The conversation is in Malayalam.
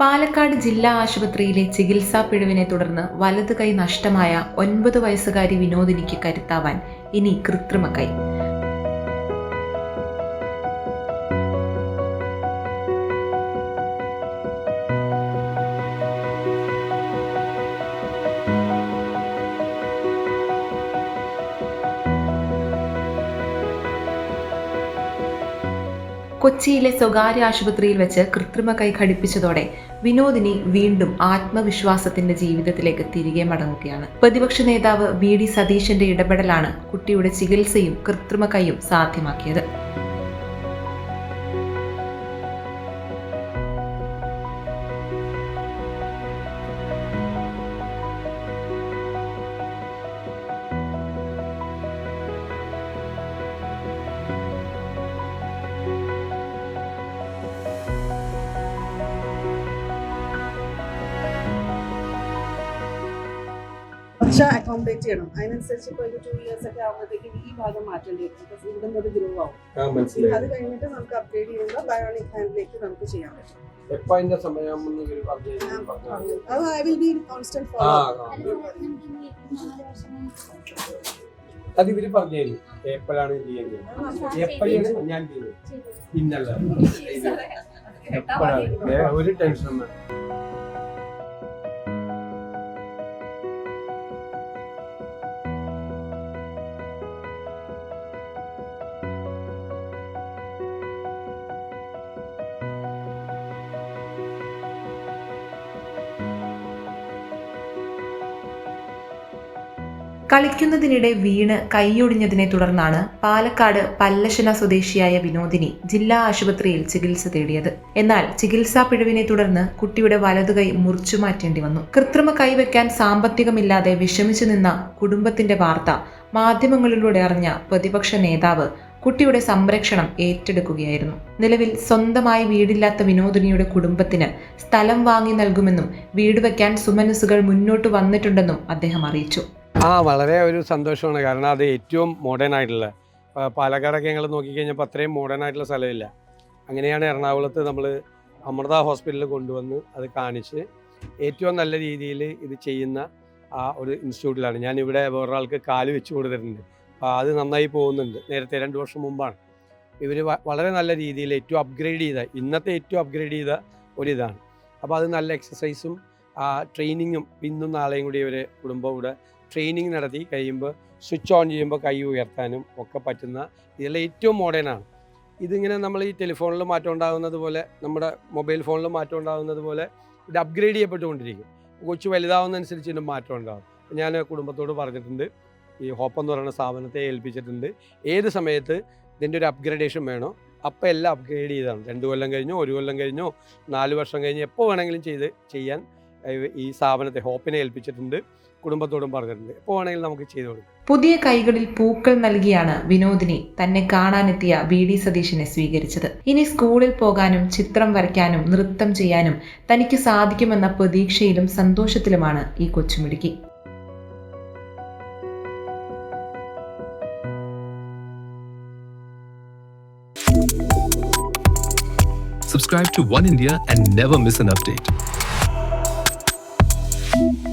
പാലക്കാട് ജില്ലാ ആശുപത്രിയിലെ ചികിത്സാ പിഴവിനെ തുടർന്ന് വലതു കൈ നഷ്ടമായ ഒൻപത് വയസ്സുകാരി വിനോദിനിക്ക് കരുത്താവാൻ ഇനി കൃത്രിമ കൈ. കൊച്ചിയിലെ സ്വകാര്യ ആശുപത്രിയിൽ വെച്ച് കൃത്രിമ കൈ ഘടിപ്പിച്ചതോടെ വിനോദിനി വീണ്ടും ആത്മവിശ്വാസത്തിന്റെ ജീവിതത്തിലേക്ക് തിരികെ മടങ്ങുകയാണ്. പ്രതിപക്ഷ നേതാവ് വി ഡി സതീശന്റെ ഇടപെടലാണ് കുട്ടിയുടെ ചികിത്സയും കൃത്രിമ കൈയും സാധ്യമാക്കിയത്. കുറച്ച് അക്കോമഡേറ്റ് ചെയ്യണം. അതിനനുസരിച്ച് ഇപ്പോൾ ഒരു ടു ഇയേഴ്സ് ഒക്കെ ആകുമ്പോഴത്തേക്കും ഈ ഭാഗം മാറ്റേണ്ടി വരും. ബിക്കോസ് ഇവിടെ നിന്ന് ഗ്രോ ആവും. അത് കഴിഞ്ഞിട്ട് നമുക്ക് അപ്ഗ്രേഡ് ചെയ്യുമ്പോൾ ബയോണിക് ഹാൻഡിലേക്ക് നമുക്ക് ചെയ്യാൻ പറ്റും. അതിവര് പറഞ്ഞു ഞാൻ പറഞ്ഞു. പറഞ്ഞു. അത് I will be constant ah, follow ah. അത് ഇവർ പറഞ്ഞു തരും എപ്പോഴാണ് ചെയ്യേണ്ടത് എപ്പോഴാണ് ഞാൻ ചെയ്യുന്നത്? ഇന്നല്ല എപ്പോഴാണ്? ഒരു ടെൻഷനും വേണ്ട കളിക്കുന്നതിനിടെ വീണ് കൈയൊടിഞ്ഞതിനെ തുടർന്നാണ് പാലക്കാട് പല്ലശന സ്വദേശിയായ വിനോദിനി ജില്ലാ ആശുപത്രിയിൽ ചികിത്സ തേടിയത്. എന്നാൽ ചികിത്സാ പിഴവിനെ തുടർന്ന് കുട്ടിയുടെ വലതുകൈ മുറിച്ചു മാറ്റേണ്ടി വന്നു. കൃത്രിമ കൈവയ്ക്കാൻ സാമ്പത്തികമില്ലാതെ വിഷമിച്ചു നിന്ന കുടുംബത്തിന്റെ വാർത്ത മാധ്യമങ്ങളിലൂടെ അറിഞ്ഞ പ്രതിപക്ഷ നേതാവ് കുട്ടിയുടെ സംരക്ഷണം ഏറ്റെടുക്കുകയായിരുന്നു. നിലവിൽ സ്വന്തമായി വീടില്ലാത്ത വിനോദിനിയുടെ കുടുംബത്തിന് സ്ഥലം വാങ്ങി നൽകുമെന്നും വീട് വയ്ക്കാൻ സുമനസുകൾ മുന്നോട്ട് വന്നിട്ടുണ്ടെന്നും അദ്ദേഹം അറിയിച്ചു. ആ വളരെ ഒരു സന്തോഷമാണ്. കാരണം അത് ഏറ്റവും മോഡേൺ ആയിട്ടുള്ള പാലക്കാടൊക്കെ ഞങ്ങൾ നോക്കിക്കഴിഞ്ഞപ്പോൾ അത്രയും മോഡേൺ ആയിട്ടുള്ള സ്ഥലമില്ല. അങ്ങനെയാണ് എറണാകുളത്ത് നമ്മൾ അമൃത ഹോസ്പിറ്റലിൽ കൊണ്ടുവന്ന് അത് കാണിച്ച് ഏറ്റവും നല്ല രീതിയിൽ ഇത് ചെയ്യുന്ന ആ ഒരു ഇൻസ്റ്റിറ്റ്യൂട്ടിലാണ് ഞാൻ ഇവിടെ വേറൊരാൾക്ക് കാൽ വെച്ച് കൊടുത്തിട്ടുണ്ട്. അപ്പോൾ അത് നന്നായി പോകുന്നുണ്ട്. നേരത്തെ രണ്ട് വർഷം മുമ്പാണ്. ഇവർ വളരെ നല്ല രീതിയിൽ ഏറ്റവും അപ്ഗ്രേഡ് ചെയ്ത ഇന്നത്തെ ഏറ്റവും അപ്ഗ്രേഡ് ചെയ്ത ഒരിതാണ് അപ്പോൾ അത് നല്ല എക്സസൈസും ട്രെയിനിങ്ങും ഇന്നും നാളെയും കൂടി ഇവർ കുടുംബം ഇവിടെ ട്രെയിനിങ് നടത്തി കഴിയുമ്പോൾ സ്വിച്ച് ഓൺ ചെയ്യുമ്പോൾ കൈ ഉയർത്താനും ഒക്കെ പറ്റുന്ന ഇതെല്ലാം ഏറ്റവും മോഡേൺ ആണ്. ഇതിങ്ങനെ നമ്മൾ ഈ ടെലിഫോണിൽ മാറ്റം ഉണ്ടാകുന്നത് പോലെ നമ്മുടെ മൊബൈൽ ഫോണിൽ മാറ്റം ഉണ്ടാകുന്നത് പോലെ ഇത് അപ്ഗ്രേഡ് ചെയ്യപ്പെട്ടുകൊണ്ടിരിക്കും. കൊച്ചു വലുതാവുന്നതനുസരിച്ച് ഇതിന് മാറ്റം ഉണ്ടാകും ഞാൻ കുടുംബത്തോട് പറഞ്ഞിട്ടുണ്ട് ഈ ഹോപ്പ് എന്ന് പറയുന്ന സ്ഥാപനത്തെ ഏൽപ്പിച്ചിട്ടുണ്ട്. ഏത് സമയത്ത് ഇതിന്റെ ഒരു അപ്ഗ്രേഡേഷൻ വേണോ അപ്പോൾ എല്ലാം അപ്ഗ്രേഡ് ചെയ്താണ്. രണ്ട് കൊല്ലം കഴിഞ്ഞോ ഒരു കൊല്ലം കഴിഞ്ഞോ നാല് വർഷം കഴിഞ്ഞ് എപ്പോൾ വേണമെങ്കിലും ചെയ്ത് ചെയ്യാൻ ഈ സ്ഥാപനത്തെ ഹോപ്പിനെ ഏൽപ്പിച്ചിട്ടുണ്ട്. കുടുംബത്തോടും പറഞ്ഞിട്ടുണ്ട്. എപ്പോൾ വേണമെങ്കിലും നമുക്ക് ചെയ്തു കൊടുക്കാം. പുതിയ കൈകളിൽ പൂക്കൾ നൽകിയാണ് വിനോദിനി തന്നെ കാണാനെത്തിയ വി ഡി സതീഷിനെ സ്വീകരിച്ചത്. ഇനി സ്കൂളിൽ പോകാനും ചിത്രം വരയ്ക്കാനും നൃത്തം ചെയ്യാനും തനിക്ക് സാധിക്കുമെന്ന പ്രതീക്ഷയിലും സന്തോഷത്തിലുമാണ് ഈ കൊച്ചുമിടുക്കി. Subscribe to One India and never miss an update. thank you